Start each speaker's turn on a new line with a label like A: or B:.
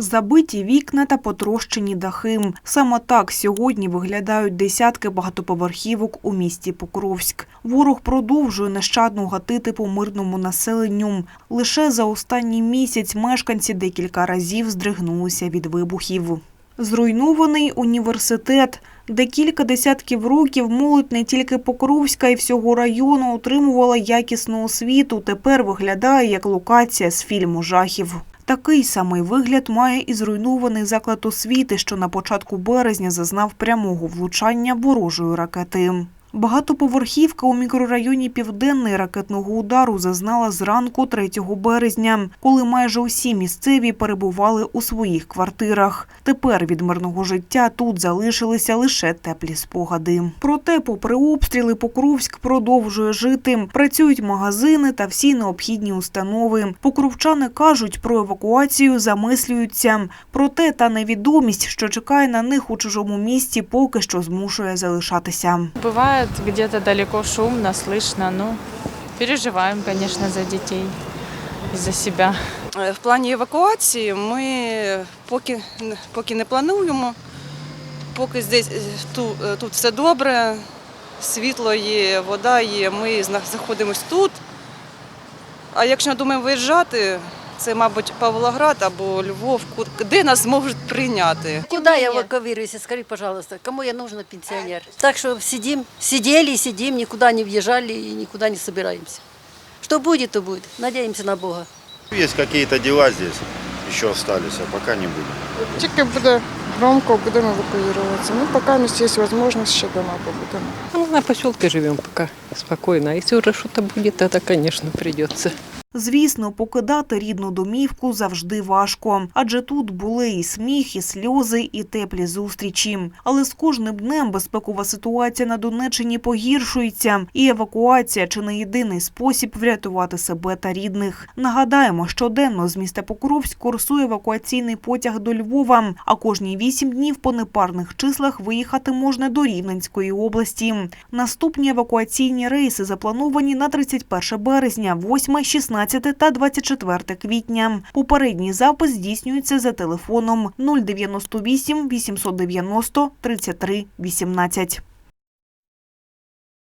A: Забиті вікна та потрощені дахи. Саме так сьогодні виглядають десятки багатоповерхівок у місті Покровськ. Ворог продовжує нещадно гатити по мирному населенню. Лише за останній місяць мешканці декілька разів здригнулися від вибухів. Зруйнований університет, де кілька десятків років молодь не тільки Покровська і всього району отримувала якісну освіту, тепер виглядає як локація з фільму жахів. Такий самий вигляд має і зруйнований заклад освіти, що на початку березня зазнав прямого влучання ворожої ракети. Багатоповерхівка у мікрорайоні Південний ракетного удару зазнала зранку 3 березня, коли майже усі місцеві перебували у своїх квартирах. Тепер від мирного життя тут залишилися лише теплі спогади. Проте, попри обстріли, Покровськ продовжує жити. Працюють магазини та всі необхідні установи. Покровчани кажуть, про евакуацію замислюються. Проте та невідомість, що чекає на них у чужому місті, поки що змушує залишатися.
B: Бывает где-то далеко шумно, слышно, ну, переживаем, конечно, за детей и за себя.
C: Е, В плані евакуації ми поки, поки не плануємо, поки здесь, е, ту- е, тут все добре, світло є, вода є, ми зна- знаходимося тут. А якщо думаємо виїжджати, це, мабуть, Павлоград або Львов, ку- де нас зможуть прийняти.
D: Куда я эвакуируюсь? Скажи, пожалуйста, кому я нужна пенсионер? Так что сидим, сидели и сидим, никуда не въезжали и никуда не собираемся. Что будет, то будет. Надеемся на Бога.
E: Есть какие-то дела здесь, еще остались, а пока не будем.
F: Тільки буде громко, будемо евакуюватися. Ну, поки у нас є можливість, ще дома побудемо.
G: Ну, на поселке живем пока спокойно. А если уже что-то будет, тогда, конечно, придется.
A: Звісно, покидати рідну домівку завжди важко, адже тут були і сміх, і сльози, і теплі зустрічі. Але з кожним днем безпекова ситуація на Донеччині погіршується, і евакуація чи не єдиний спосіб врятувати себе та рідних. Нагадаємо, щоденно з міста Покровськ курсує евакуаційний потяг до Львова, а кожні вісім днів по непарних числах виїхати можна до Рівненської області. Наступні евакуаційні рейси заплановані на 31 березня, 8, 16 та 24 квітня. Попередній запис здійснюється за телефоном 098 890 33 18.